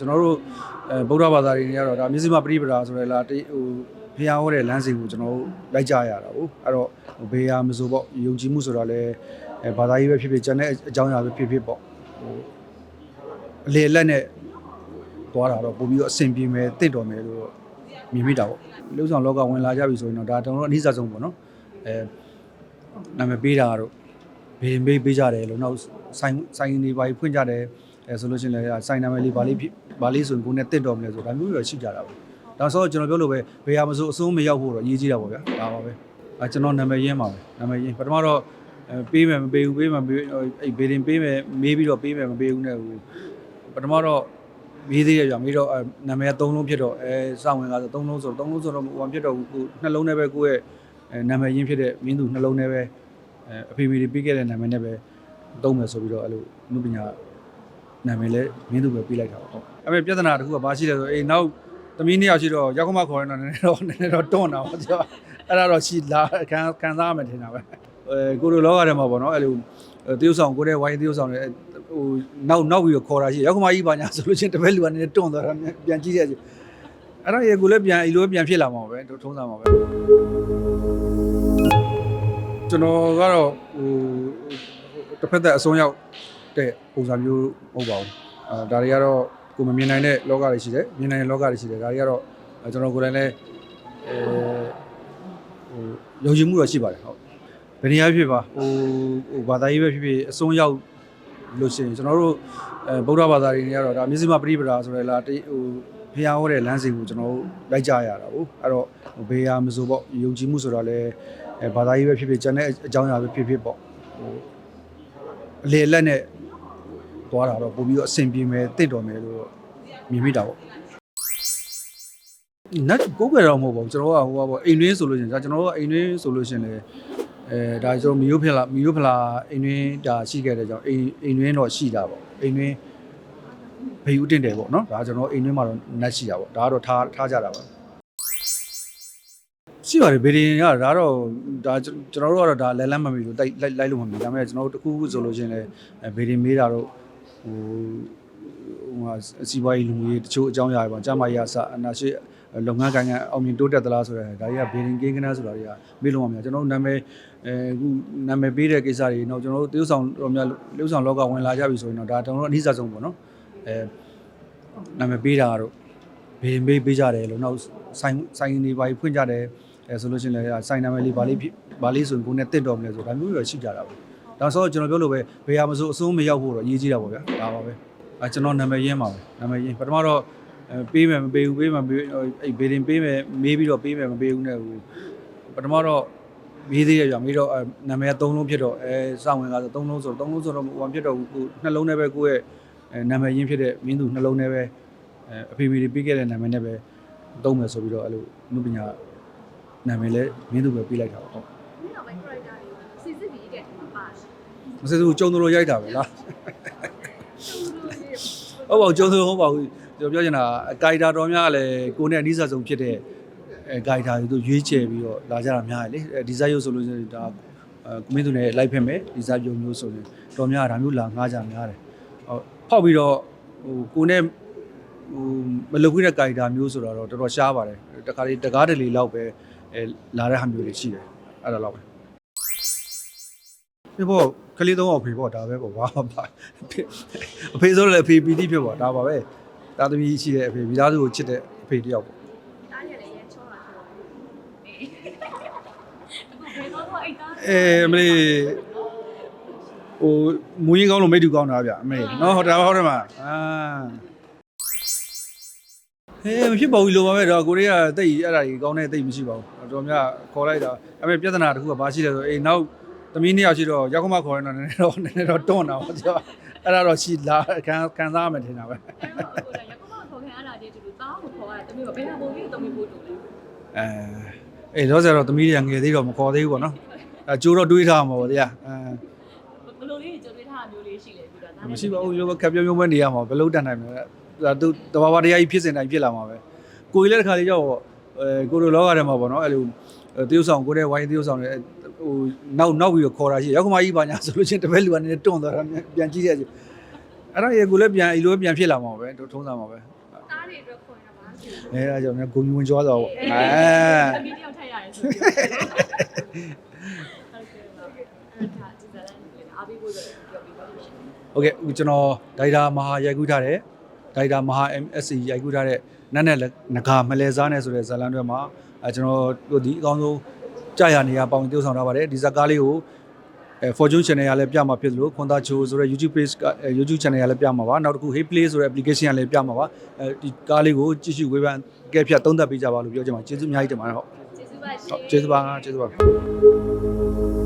ကျွန်တော်တို့အဲဗုဒ္ဓဘာသာတွေနေရတော့ဒါမြစည်းမပရိပဒါဆိုရလားတိဟိုဖျားဟောတဲ့လမ်းစဉ်ကိုကျွန်တော်တို့လိုက်ကြရတာဟုတ်အဲ့တော့ဟိုဘေးရမစိုးပေါ့ယုံကြည်မှုဆိုတာလည်းအဲဘာသာရေးပဲဖြစ်ဖြစ်ကျန်တဲ့အကြောင်းအရာပဲဖြစ်ဖြစ်ပေါ့ဟိုအလေအလက်နဲ့သွားတာတော့ပို့ပြီးတော့အဆင်ပြေမယ်တင့်တော်မယ်လို့မြင်မိတာပေါ့လူဆောင်လောကဝင်လာကြပြီဆိုရင်တော့ဒါကျွန်တော်တို့အနည်းစားဆုံးပေါ့နော်အဲနာမည်ပေးတာတော့ဘေးဘေးပေးကြတယ်လို့နောက်ဆိုင်ဆိုင်နေပါဖွင့်ကြတယ် အဲဆိုလို့ရှိရင်လည်းဆိုင်နာမည်လေးဗာလေးဖြစ်ဗာလေးဆိုရင်ကိုယ်နဲ့တစ်တော်မလဲဆိုဒါမျိုးတွေရှိကြတာပေါ့ဒါဆိုတော့ကျွန်တော်ပြောလို့ပဲဘယ်ဟာမဆိုအစိုးမရောက်ဖို့တော့အရေးကြီးတာပေါ့ဗျာဒါပါပဲအဲကျွန်တော်နာမည်ရင်းပါပဲနာမည်ရင်းပထမတော့အဲပေးမယ်မပေးဘူးပေးမယ်မပေးအဲ့ဘေးရင်ပေးမယ်မေးပြီးတော့ပေးမယ်မပေးဘူးနဲ့ဟိုပထမတော့မေးသေးရပြမေးတော့အဲနာမည်က၃လုံးဖြစ်တော့အဲစောင့်ဝင်ကားဆို၃လုံးဆိုတော့၃လုံးဆိုတော့ဟိုဘာဖြစ်တော့ဘူးကိုနှလုံးနဲ့ပဲကိုယ့်ရဲ့အဲနာမည်ရင်းဖြစ်တဲ့မင်းသူနှလုံးနဲ့ပဲအဲအဖေမေတွေပြီးခဲ့တဲ့နာမည်နဲ့ပဲသုံးမယ်ဆိုပြီးတော့အဲ့လိုနုပညာ နာမည်လဲမင်းသူပဲပြီးလိုက်တာပေါ့ဟုတ်အဲ့မဲ့ပြဿနာတစ်ခုကဘာရှိလဲဆိုအေးနောက်သမီးနှစ်ယောက်ရှိတော့ရောက်ခမခေါ်ရင်တော့နည်းနည်းတော့နည်းနည်းတော့တွန်းတာပေါ့ကျော်အဲ့ဒါတော့ရှိလာခံခံစားရမယ်ထင်တာပဲအဲကိုလိုလောကထဲမှာပေါ့နော်အဲ့လိုတရုပ်ဆောင်ကိုတဲ့ဝိုင်းတရုပ်ဆောင်တွေဟိုနောက်နောက်ပြီးတော့ခေါ်တာရှိရောက်ခမကြီးပါညာဆိုလို့ချင်းတပည့်လူကနည်းနည်းတွန်းသွားတာပြန်ကြည့်ရစီအဲ့တော့ရေကိုလည်းပြန်အီလိုပြန်ဖြစ်လာမှာပဲထုံးစားမှာပဲကျွန်တော်ကတော့ဟိုတစ်ဖက်သက်အစွန်းရောက် တဲ့ပုံစံမျိုးမဟုတ်ပါဘူးအဲဒါတွေကတော့ကိုမမြင်နိုင်တဲ့လောကတွေရှိတယ်မြင်နိုင်တဲ့လောကတွေရှိတယ်ဒါတွေကတော့အဲကျွန်တော်ကိုယ်တိုင်လည်းအဲဟိုယုံကြည်မှုတော့ရှိပါတယ်ဟုတ်ဘယ်နေရာဖြစ်ပါဟိုဟိုဘာသာရေးပဲဖြစ်ဖြစ်အစွန်းရောက်လို့ရှိရင်ကျွန်တော်တို့အဲဗုဒ္ဓဘာသာတွေနေရတော့ဒါမြစည်းမပရိပဒါဆိုရလားတိဟိုဖျားဟောတဲ့လမ်းစဉ်ကိုကျွန်တော်တို့လိုက်ကြရတာဟုတ်အဲ့တော့ဟိုဘေးရမစိုးပေါ့ယုံကြည်မှုဆိုတာလည်းအဲဘာသာရေးပဲဖြစ်ဖြစ်ကျန်တဲ့အကြောင်းအရာပဲဖြစ်ဖြစ်ပေါ့ဟိုအလေအလက်နဲ့ သွားတာတော့ပို့ပြီးတော့အဆင်ပြေမယ်တင့်တော်မယ်လို့မြင်မိတာပေါ့နတ်ကိုယ်ကြတော့မဟုတ်ပါဘူးကျွန်တော်ကဟိုပါပေါ့အိမ်တွင်းဆိုလို့ရှိရင်ဒါကျွန်တော်တို့ကအိမ်တွင်းဆိုလို့ရှိရင်လေအဲဒါကျွန်တော်မီယိုဖလာမီယိုဖလာအိမ်တွင်းဒါရှိခဲ့တဲ့ကြောင့်အိမ်အိမ်တွင်းတော့ရှိတာပေါ့အိမ်တွင်းဘေးဦးတင်တယ်ပေါ့နော်ဒါကျွန်တော်အိမ်တွင်းမှာတော့နတ်ရှိတာပေါ့ဒါကတော့ထားထားကြတာပါရှိပါတယ်ဗီဒီယိုကဒါတော့ဒါကျွန်တော်တို့ကတော့ဒါလဲလန်းမမီလို့တိုက်လိုက်လိုက်လို့မမီဒါပေမဲ့ကျွန်တော်တို့တခုခုဆိုလို့ရှိရင်လည်းဗီဒီယိုမေးတာတော့ ဟိုဟိုဟာစီးပွားရေးလူမျိုးရေးတချို့အကြောင်းအရာတွေပေါ့ကျမကြီးအစအနာရှိလုပ်ငန်းကိုင်ကအောင်မြင်တိုးတက်သလားဆိုတော့ဒါတွေကဘေးရင်ကင်းကနာဆိုတာတွေကမေးလို့မရကျွန်တော်တို့နာမည်အဲအခုနာမည်ပေးတဲ့ကိစ္စတွေတော့ကျွန်တော်တို့တရုတ်ဆောင်တော်များတရုတ်ဆောင်လောကဝင်လာကြပြီဆိုရင်တော့ဒါကျွန်တော်တို့အနည်းစားဆုံးပေါ့နော်အဲနာမည်ပေးတာကတော့ဘေးရင်ပေးပေးကြတယ်လို့နောက်ဆိုင်ဆိုင်နေပါဖွင့်ကြတယ်အဲဆိုလို့ရှိရင်လည်းဆိုင်နာမည်လေးဗာလေးဗာလေးဆိုရင်ကိုယ်နဲ့တင့်တော်မလဲဆိုဒါမျိုးတွေရှိကြတာပေါ့ ဒါဆိုတော့ကျွန်တော်ပြောလို့ပဲဘယ်ဟာမဆိုအစိုးမရောက်ဖို့တော့အရေးကြီးတာပေါ့ဗျာဒါပါပဲအဲကျွန်တော်နာမည်ရင်းပါပဲနာမည်ရင်းပထမတော့အဲပေးမယ်မပေးဘူးပေးမယ်မပေးအဲ့ဘေးရင်ပေးမယ်မေးပြီးတော့ပေးမယ်မပေးဘူးနဲ့ဟိုပထမတော့မေးသေးရပြမေးတော့အဲနာမည်က၃လုံးဖြစ်တော့အဲစောင့်ဝင်ကားဆို၃လုံးဆိုတော့၃လုံးဆိုတော့ဟိုဘာဖြစ်တော့ဘူးကိုနှလုံးနဲ့ပဲကိုယ့်ရဲ့အဲနာမည်ရင်းဖြစ်တဲ့မင်းသူနှလုံးနဲ့ပဲအဲအဖေမေတွေပေးခဲ့တဲ့နာမည်နဲ့ပဲသုံးမယ်ဆိုပြီးတော့အဲ့လိုနုပညာနာမည်လဲမင်းသူပဲပေးလိုက်တာပေါ့ဟုတ်ဒီနောက်ပိုင်း character တွေစီစစ်ပြီးတဲ့ဒီမှာပါတယ်မစသူကြုံသူလိုရိုက်တာပဲလားဟုတ်ပါဘူးကြုံသူဟုတ်ပါဘူးကျွန်တော်ပြောချင်တာဂိုက်တာတော်များကလည်းကိုယ်နဲ့အနည်းဆက်ဆုံးဖြစ်တဲ့အဲဂိုက်တာတွေသူရွေးချယ်ပြီးတော့လာကြတာများတယ်လေဒီဇိုင်းရုပ်ဆိုလို့ရှိရင်ဒါအဲကွန်မင်းသူနဲ့လိုက်ဖက်မယ်ဒီဇိုင်းရုပ်မျိုးဆိုရင်တော်များဒါမျိုးလာငားကြများတယ်ဟုတ်ဖောက်ပြီးတော့ဟိုကိုယ်နဲ့ဟိုမလုပ်ခွင့်တဲ့ဂိုက်တာမျိုးဆိုတော့တော်တော်ရှားပါတယ်တခါလေးတကားတလီလောက်ပဲအဲလာတဲ့ဟာမျိုးတွေရှိတယ်အဲ့ဒါလောက်ပဲ ဖြစ်ဖို့ကလေးသုံးအောင်ဖေဖို့ဒါပဲပေါ့ဘာမှပါအဖေဆိုလည်းအဖေပီတိဖြစ်ပေါ့ဒါပါပဲတာသမီရှိတဲ့အဖေမိသားစုကိုချစ်တဲ့အဖေတယောက်ပေါ့တားရလည်းရချောတာဆိုတော့အေးအခုဘယ်တော့တော့အိတ်သားအဲအမလေးဟိုမူရင်းကောင်းလို့မိတူကောင်းတာဗျအမေနော်ဟုတ်တယ်ဟုတ်တယ်မအာဟေးမဖြစ်ပါဘူးလို့ပါပဲတော့ကိုရီးယားတိတ်အဲ့ဒါကြီးကောင်းတဲ့တိတ်မရှိပါဘူးတော်များခေါ်လိုက်တာအမေပြဿနာတစ်ခုကဘာရှိလဲဆိုအေးနောက် သမီးနှစ်ယောက်ရှိတော့ရောက်ခမခေါ်ရင်တော့နည်းနည်းတော့နည်းနည်းတော့တွန်းတာပေါ့ကျော်အဲ့ဒါတော့ရှိလာခံခံစားရမယ်ထင်တာပဲအဲ့တော့အခုလည်းရကုမခေါ်ခင်အားလာတဲ့တူတူတားကိုခေါ်ရတယ်တမီးကဘယ်ဟာပုံပြီးတမီးပို့တူလဲအဲအေးတော့ဆိုတော့သမီးတွေကငယ်သေးတော့မခေါ်သေးဘူးပေါ့နော်အဲကြိုးတော့တွေးထားမှာပေါ့တရားအဲဘယ်လိုလေးကြိုးတွေထားမျိုးလေးရှိလဲပြီးတော့ဒါနဲ့မရှိပါဘူးရောခက်ပြုံးပြုံးပဲနေရမှာဘယ်လို့တတ်နိုင်မလဲဒါသူတဘာဝတရားကြီးဖြစ်စင်တိုင်းဖြစ်လာမှာပဲကိုကြီးလည်းတစ်ခါလေးကြောက်အဲကိုလိုလောကထဲမှာပေါ့နော်အဲ့လိုတရုပ်ဆောင်ကိုတဲ့ဝိုင်းတရုပ်ဆောင်တွေ ဟိုနောက်နောက်ပြီးတော့ခေါ်တာရှိရောက်ခမကြီးပါညာဆိုလို့ချင်းတပည့်လူကနည်းနည်းတွန်းသွားတာပြန်ကြည့်ရစီအဲ့ဒါရေကိုလည်းပြန်အီလိုပြန်ဖြစ်လာမှာပဲထုံးစံမှာပဲသားတွေအတွက်ခွန်ရပါစေအဲအဲ့ဒါကြောင့်လည်းဂုံယူဝင်ကြွားသွားပေါ့အဲအမီတယောက်ထက်ရတယ်ဆိုပြီးဟုတ်ကဲ့ပါအဲ့ဒါဒီဇာတ်လမ်းတွေအားပေးဖို့ဆိုပြောပြီးပါလို့ရှိရင်ဟုတ်ကဲ့အခုကျွန်တော်ဒိုက်တာမဟာရိုက်ကူးထားတဲ့ဒိုက်တာမဟာ MSC ရိုက်ကူးထားတဲ့နတ်နဲ့ငကာမလဲစားနဲ့ဆိုတဲ့ဇာတ်လမ်းတွေမှာအဲကျွန်တော်တို့ဒီအကောင်းဆုံး ကြာရနေရပေါင်းတိုးဆောင်ထားပါတယ်ဒီဇာတ်ကားလေးကိုအဲ Fortune Channel ကလည်းပြမှာဖြစ်သလိုခွန်သားချိုဆိုတဲ့ YouTube page ကအဲ YouTube Channel ကလည်းပြမှာပါနောက်တစ်ခု Hey Play ဆိုတဲ့ application ကလည်းပြမှာပါအဲဒီကားလေးကိုကြည့်ရှုဝေဖန်ကဲဖြတ်သုံးသပ်ပေးကြပါလို့ပြောချင်ပါတယ်ကျေးဇူးအများကြီးတင်ပါတယ်ဟုတ်ကျေးဇူးပါရှင်ဟုတ်ကျေးဇူးပါကျေးဇူးပါ